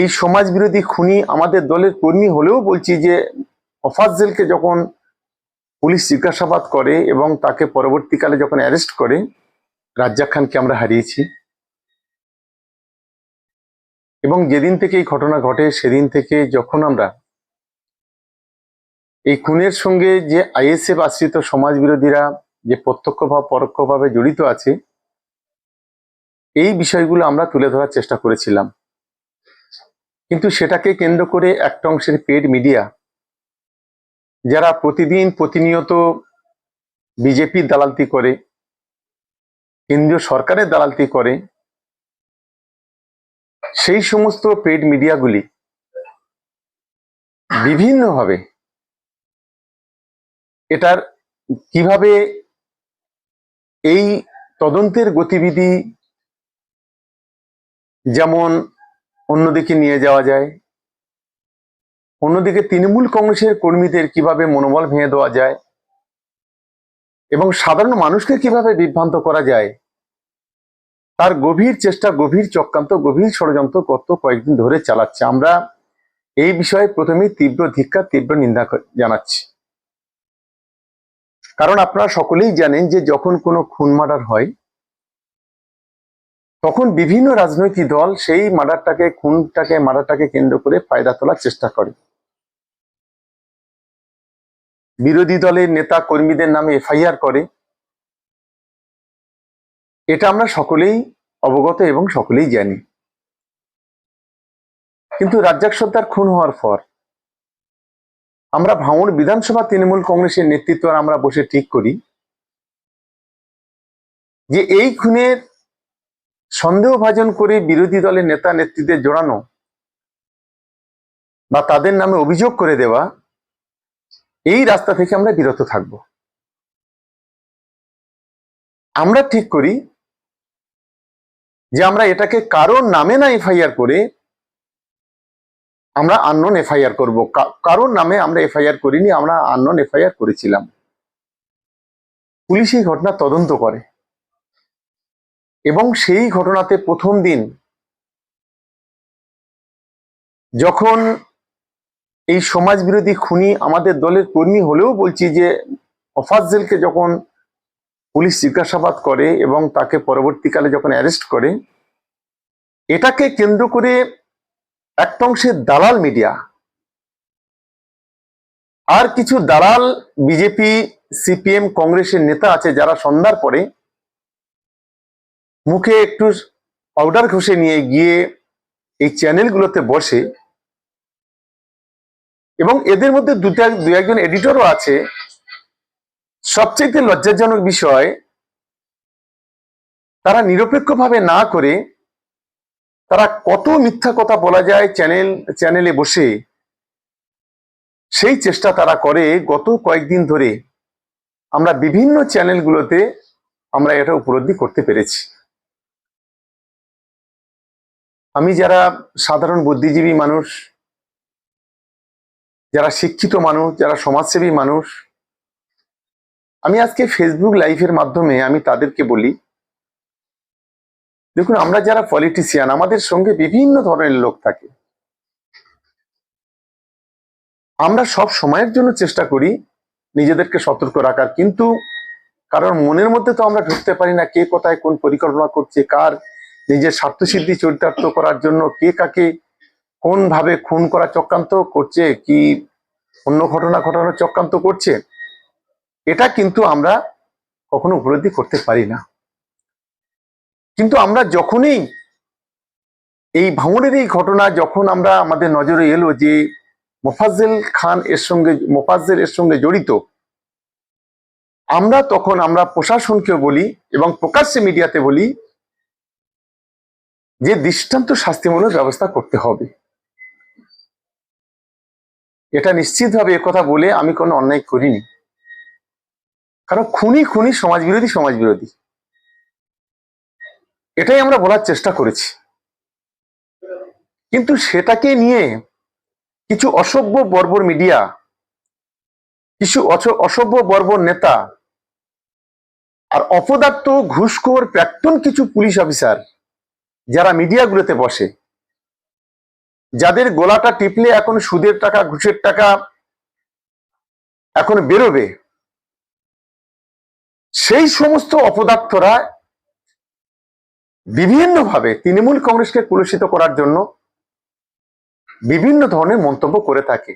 এই সমাজ বিরোধী খুনি আমাদের দলের কর্মী হলেও বলছি যে মোফাজ্জেলকে যখন পুলিশ জিজ্ঞাসাবাদ করে এবং তাকে পরবর্তীকালে যখন অ্যারেস্ট করে, রাজ্জাক খানকে আমরা হারিয়েছি। এবং যেদিন থেকে এই ঘটনা ঘটে, সেদিন থেকে যখন আমরা এই খুনের সঙ্গে যে আইএসএফ আশ্রিত সমাজ বিরোধীরা যে প্রত্যক্ষ বা পরোক্ষভাবে জড়িত আছে, এই বিষয়গুলো আমরা তুলে ধরার চেষ্টা করেছিলাম। কিন্তু সেটাকে কেন্দ্র করে একটা অংশের পেড মিডিয়া যারা প্রতিদিন প্রতিনিয়ত বিজেপির দালালতি করে, কেন্দ্রীয় সরকারের দালালতি করে, সেই সমস্ত পেড মিডিয়াগুলি বিভিন্নভাবে এটার কীভাবে এই তদন্তের গতিবিধি, যেমন অন্যদিকে নিয়ে যাওয়া যায়। অন্যদিকে তৃণমূল কংগ্রেসের কর্মীদের কীভাবে মনোবল ভেঙে দেওয়া যায় এবং সাধারণ মানুষকে কীভাবে বিভ্রান্ত করা যায়, তার গভীর চেষ্টা, গভীর চক্রান্ত, গভীর ষড়যন্ত্র গত কয়েকদিন ধরে চালাচ্ছে। আমরা এই বিষয়ে প্রথমেই তীব্র ধিক্কার, তীব্র নিন্দা জানাচ্ছি। কারণ আপনারা সকলেই জানেন যে যখন কোনো খুন মার্ডার হয় তখন বিভিন্ন রাজনৈতিক দল সেই মার্ডারটাকে, খুনটাকে, মার্ডারটাকে কেন্দ্র করে ফায়দা তোলার চেষ্টা করে। বিরোধী দলের নেতা কর্মীদের নামে এফআইআর করে। এটা আমরা সকলেই অবগত এবং সকলেই জানি। কিন্তু রাজ্জাক সর্দার খুন হওয়ার পর আমরা ভাঙড় বিধানসভা তৃণমূল কংগ্রেসের নেতৃত্ব আমরা বসে ঠিক করি যে এই খুনের সন্দেহভাজন করে বিরোধী দলের নেতা নেত্রীদের জড়ানো বা তাদের নামে অভিযোগ করে দেওয়া, এই রাস্তা থেকে আমরা বিরত থাকব। আমরা ঠিক করি যে আমরা এটাকে কারোর নামে না এফআইআর করে আমরা আননন এফআইআর করব। কারোর নামে আমরা এফআইআর করিনি, আমরা আননন এফআইআর করেছিলাম। পুলিশ এই ঘটনা তদন্ত করে। এবং সেই ঘটনাতে প্রথম দিন যখন এই সমাজ বিরোধী খুনি আমাদের দলের কর্মী হলেও বলছি যে অফাজ্জেলকে যখন পুলিশ জিজ্ঞাসাবাদ করে এবং তাকে পরবর্তীকালে যখন অ্যারেস্ট করে, এটাকে কেন্দ্র করে একটা অংশের দালাল মিডিয়া আর কিছু দালাল, বিজেপি, সিপিএম, কংগ্রেসের নেতা আছে যারা সন্ধ্যার পরে মুখে একটু পাউডার ঘষে নিয়ে গিয়ে এই চ্যানেলগুলোতে বসে। এবং এদের মধ্যে দুটা, দু একজন এডিটরও আছে। সবচেয়ে লজ্জাজনক বিষয়, তারা নিরপেক্ষভাবে না করে তারা কত মিথ্যা কথা বলা যায় চ্যানেল চ্যানেলে বসে। সেই চেষ্টা তারা করে গত কয়েকদিন ধরে। আমরা বিভিন্ন চ্যানেলগুলোতে আমরা এটা উপলব্ধি করতে পেরেছি। আমি যারা সাধারণ বুদ্ধিজীবী মানুষ, যারা শিক্ষিত মানুষ, যারা সমাজসেবী মানুষ, আমি আজকে ফেসবুক লাইভের মাধ্যমে আমি তাদেরকে বলি, দেখুন আমরা যারা পলিটিশিয়ান আমাদের সঙ্গে বিভিন্ন ধরনের লোক থাকে। আমরা সব সময়ের জন্য চেষ্টা করি নিজেদেরকে সতর্ক রাখার, কিন্তু কারণ মনের মধ্যে তো আমরা ঢুকতে পারি না কে কোথায় কোন পরিকল্পনা করছে, কার নিজের স্বার্থসিদ্ধি চরিতার্থ করার জন্য কে কাকে কোন ভাবে খুন করা চক্রান্ত করছে, কি অন্য ঘটনা ঘটানোর চক্রান্ত করছে, এটা কিন্তু আমরা কখনো উপলব্ধি করতে পারি না। কিন্তু আমরা যখনই এই ভাঙড়ের এই ঘটনা, যখন আমরা আমাদের নজরে এলো যে মোফাজ্জেল খান এর সঙ্গে, মোফাজ্জেল এর সঙ্গে জড়িত, আমরা তখন আমরা প্রশাসনকে বলি এবং প্রকাশ্যে মিডিয়াতে বলি যে দৃষ্টান্ত শাস্তিমূলক ব্যবস্থা করতে হবে। এটা নিশ্চিতভাবে কথা বলে আমি কোনো অন্যায় করিনি। কারণ খুনি খুনি সমাজ বিরোধী সমাজ বিরোধী এটাই আমরা বলার চেষ্টা করেছি। কিন্তু সেটাকে নিয়ে কিছু অসভ্য বর্বর মিডিয়া, কিছু অসভ্য বর্বর নেতা আর অপদার্থ, ঘুষখোর, প্রাক্তন কিছু পুলিশ অফিসার যারা মিডিয়াগুলোতে বসে, যাদের গোলাটা টিপলে এখন সুদের টাকা, ঘুষের টাকা এখন বেরোবে, সেই সমস্ত অপদার্থরা বিভিন্নভাবে তৃণমূল কংগ্রেসকে কুলুষিত করার জন্য বিভিন্ন ধরনের মন্তব্য করে থাকে।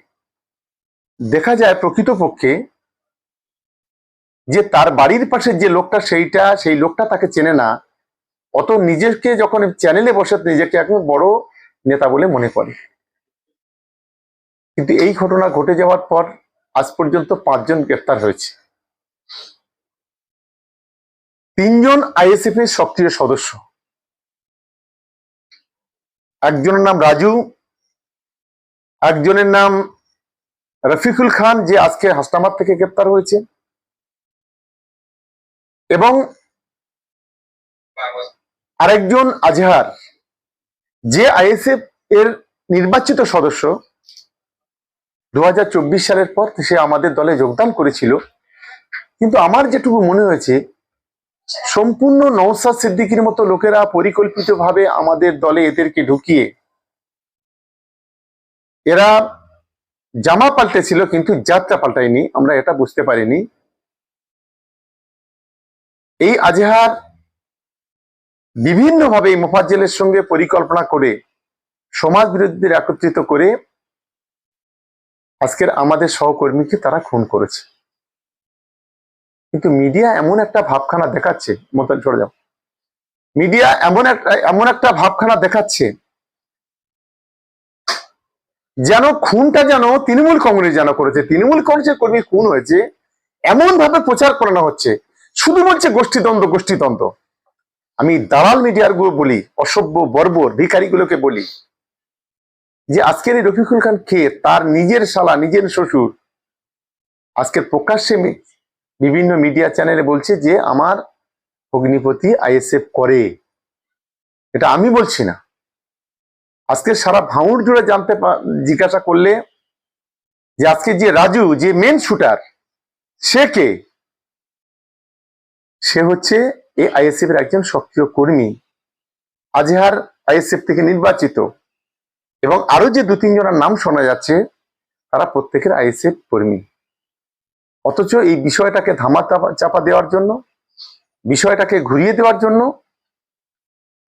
দেখা যায় প্রকৃতপক্ষে যে তার বাড়ির পাশে যে লোকটা সেইটা, সেই লোকটা তাকে চেনে না অত নিজেকে যখন চ্যানেলে বসে নিজেকে এখন বড় নেতা বলে মনে করে। কিন্তু এই ঘটনা ঘটে যাওয়ার পর আজ পর্যন্ত পাঁচজন গ্রেপ্তার হয়েছে। তিনজন আইএসএফ এর সক্রিয় সদস্য। একজনের নাম রাজু, একজনের নাম রফিকুল খান, যে আজকে হাসনাবাদ থেকে গ্রেপ্তার হয়েছে। এবং আরেকজন আজহার, যে আইএসএফ এর নির্বাচিত সদস্য, দুহাজার চব্বিশ সালের পর সে আমাদের দলে যোগদান করেছিল। কিন্তু আমার যেটুকু মনে হয়েছে, সম্পূর্ণ নৌসাদ সিদ্দিকির মতো লোকেরা পরিকল্পিতভাবে আমাদের দলে এদেরকে ঢুকিয়ে, এরা জামা পাল্টেছিল কিন্তু যাত্রা পাল্টায়নি, আমরা এটা বুঝতে পারিনি। এই আজহার বিভিন্নভাবে মোফাজ্জেলের সঙ্গে পরিকল্পনা করে সমাজ বিরোধীদের একত্রিত করে আজকের আমাদের সহকর্মীকে তারা খুন করেছে। কিন্তু মিডিয়া এমন একটা ভাবখানা দেখাচ্ছে মতন চলে যাও। মিডিয়া এমন একটা এমন একটা ভাবখানা দেখাচ্ছে যেন খুনটা যেন তৃণমূল কংগ্রেস যেন করেছে। তৃণমূল কংগ্রেসের কর্মী খুন হয়েছে এমন ভাবে প্রচার করানো হচ্ছে। শুধু বলছে গোষ্ঠীদ্বন্দ্ব গোষ্ঠীদ্বন্দ্ব। আমি দালাল মিডিয়ারগুলো বলি, অসভ্য, বর্বর ভিখারিগুলোকে বলি যে, আজকের এই রফিকুল খান কে? তার নিজের শালা, নিজের শ্বশুর। আজকের প্রকাশ্যে বিভিন্ন মিডিয়া চ্যানেলে বলছে যে, আমার অগ্নিপতি আইএসএফ করে। এটা আমি বলছি না। আজকে সারা ভাঙড় জুড়ে জানতে জিজ্ঞাসা করলে যে, আজকে যে রাজু, যে মেন শুটার সে কে? সে হচ্ছে এই আইএসএফ এর একজন সক্রিয় কর্মী আজহার আইএসএফ থেকে নির্বাচিত। এবং আরও যে দু তিনজনের নাম শোনা যাচ্ছে, তারা প্রত্যেকের আইএসএফ কর্মী। অথচ এই বিষয়টাকে ধামা চাপা- দেওয়ার জন্য, বিষয়টাকে ঘুরিয়ে দেওয়ার জন্য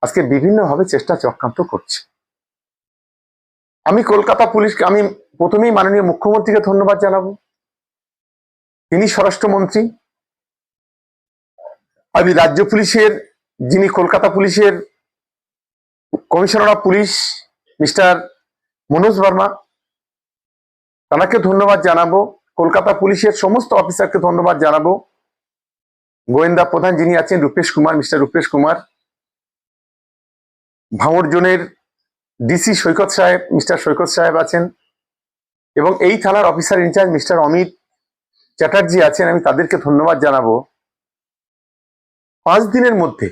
আজকে বিভিন্নভাবে চেষ্টা চক্রান্ত করছে। আমি কলকাতা পুলিশকে, আমি প্রথমেই মাননীয় মুখ্যমন্ত্রীকে ধন্যবাদ জানাব। তিনি স্বরাষ্ট্রমন্ত্রী আমি রাজ্য পুলিশের, যিনি কলকাতা পুলিশের commissioner of police, mister Manoj Varma, তাকে ধন্যবাদ জানাব। কলকাতা পুলিশের সমস্ত অফিসারকে ধন্যবাদ জানাব। গোয়েন্দা প্রধান যিনি আছেন, রূপেশ কুমার, মিস্টার রূপেশ কুমার। ভাঙড় জোনের ডিসি সৈকত সাহেব, মিস্টার সৈকত সাহেব আছেন। এবং এই থানার officer in charge mister Amit Chatterjee আছেন। আমি তাদেরকে ধন্যবাদ জানাব। পাঁচ দিনের মধ্যে।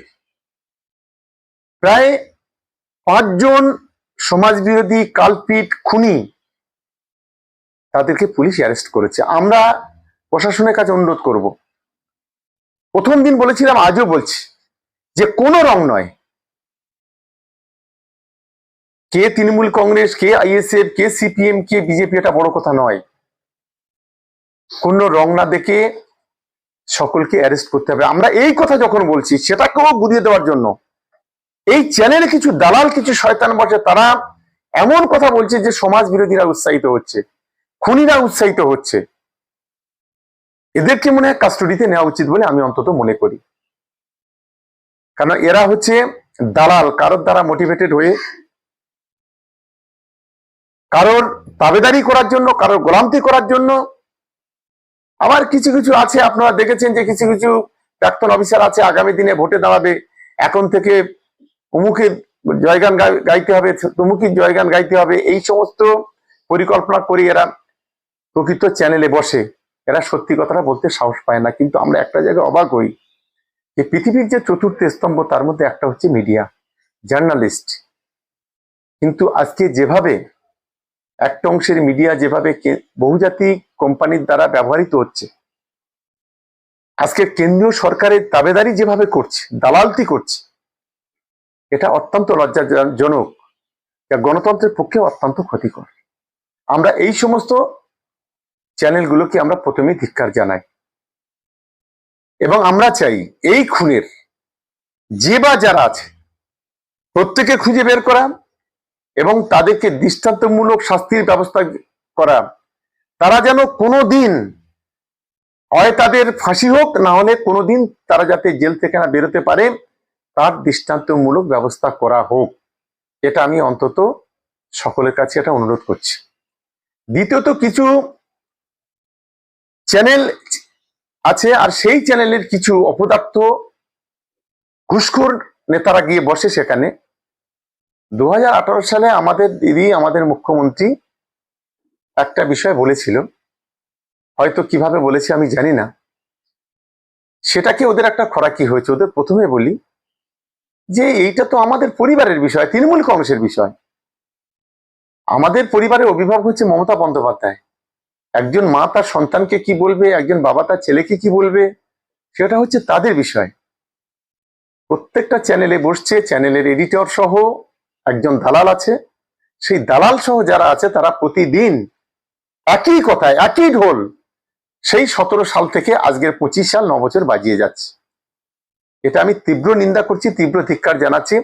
প্রায় পাঁচজন সমাজ বিরোধী কালপিট খুনি তাদেরকে পুলিশ অ্যারেস্ট করেছে। আমরা প্রশাসনের কাছে অনুরোধ করব। প্রথম দিন বলেছিলাম, আজও বলছি যে কোনো রং নয়। কে তৃণমূল কংগ্রেস, কে আইএসএফ, কে সিপিএম, কে বিজেপি, এটা বড় কথা নয়। কোন রং না দেখে সকলকে অ্যারেস্ট করতে হবে। আমরা এই কথা যখন বলছি, সেটাকেও বুঝিয়ে দেওয়ার জন্য, এই চ্যানেলে কিছু দালাল, কিছু শয়তান বসে, তারা এমন কথা বলছে যে সমাজ বিরোধীরা উৎসাহিত হচ্ছে, খুনিরা উৎসাহিত হচ্ছে। এদেরকে মনে হয় কাস্টডিতে নেওয়া উচিত বলে আমি অন্তত মনে করি। কারণ এরা হচ্ছে দালাল, কারোর দ্বারা মোটিভেটেড হয়ে, কারোর তাবেদারি করার জন্য, কারোর গোলামতি করার জন্য আবার কিছু কিছু আছে, আপনারা দেখেছেন যে কিছু কিছু প্রাক্তন অফিসার আছে, আগামী দিনে ভোটে দাঁড়াবে। এখন থেকে অমুকের জয়গান গাইতে হবে তমুকির জয়গান গাইতে হবে, এই সমস্ত পরিকল্পনা করে এরা প্রকৃত চ্যানেলে বসে। এরা সত্যি কথাটা বলতে সাহস পায় না, কিন্তু আমরা একটা জায়গায় অবাক হই যে পৃথিবীর যে চতুর্থ স্তম্ভ, তার মধ্যে একটা হচ্ছে মিডিয়া জার্নালিস্ট কিন্তু আজকে যেভাবে একটা অংশের মিডিয়া যেভাবে বহুজাতিক কোম্পানির দ্বারা ব্যবহৃত হচ্ছে আজকে কেন্দ্রীয় সরকারের দাবেদারি যেভাবে করছে দালালতি করছে, এটা অত্যন্ত লজ্জাজনক। যা গণতন্ত্রের পক্ষে অত্যন্ত ক্ষতিকর। আমরা এই সমস্ত চ্যানেলগুলোকে আমরা প্রথমেই ধিক্কার জানাই। এবং আমরা চাই এই খুনের, যে বা যারা আছে প্রত্যেকে খুঁজে বের করা এবং তাদেরকে দৃষ্টান্তমূলক শাস্তির ব্যবস্থা করা। তারা যেন কোনো দিন হয় তাদের ফাঁসি হোক, না হলে কোনোদিন তারা যাতে জেল থেকে না বেরোতে পারে, তার দৃষ্টান্তমূলক ব্যবস্থা করা হোক। এটা আমি অন্তত সকলের কাছে এটা অনুরোধ করছি। দ্বিতীয়ত কিছু চ্যানেল আছে, আর সেই চ্যানেলের কিছু অপদার্থ ঘুষখোর নেতারা গিয়ে বসে সেখানে। দু হাজার আঠারো সালে আমাদের দিদি, আমাদের মুখ্যমন্ত্রী একটা বিষয় বলেছিল। হয়তো কীভাবে বলেছে আমি জানি না। সেটাকে ওদের একটা খরাকি হয়েছে। ওদের প্রথমে বলি যে, এইটা তো আমাদের পরিবারের বিষয়, তৃণমূল কংগ্রেসের বিষয়। আমাদের পরিবারের অভিভাবক হচ্ছে মমতা বন্দ্যোপাধ্যায়। একজন মা তার সন্তানকে কি বলবে, একজন বাবা তার ছেলেকে কি বলবে, সেটা হচ্ছে তাদের বিষয়। প্রত্যেকটা চ্যানেলে বসছে, চ্যানেলের এডিটর সহ একজন দালাল আছে। সেই দালাল সহ যারা আছে, তারা প্রতিদিন একই কথায়, একই ঢোল সেই সতেরো সাল থেকে আজকের পঁচিশ সাল ন বছর বাজিয়ে যাচ্ছে। এটা আমি তীব্র নিন্দা করছি, তীব্র ধিক্কার জানাচ্ছি।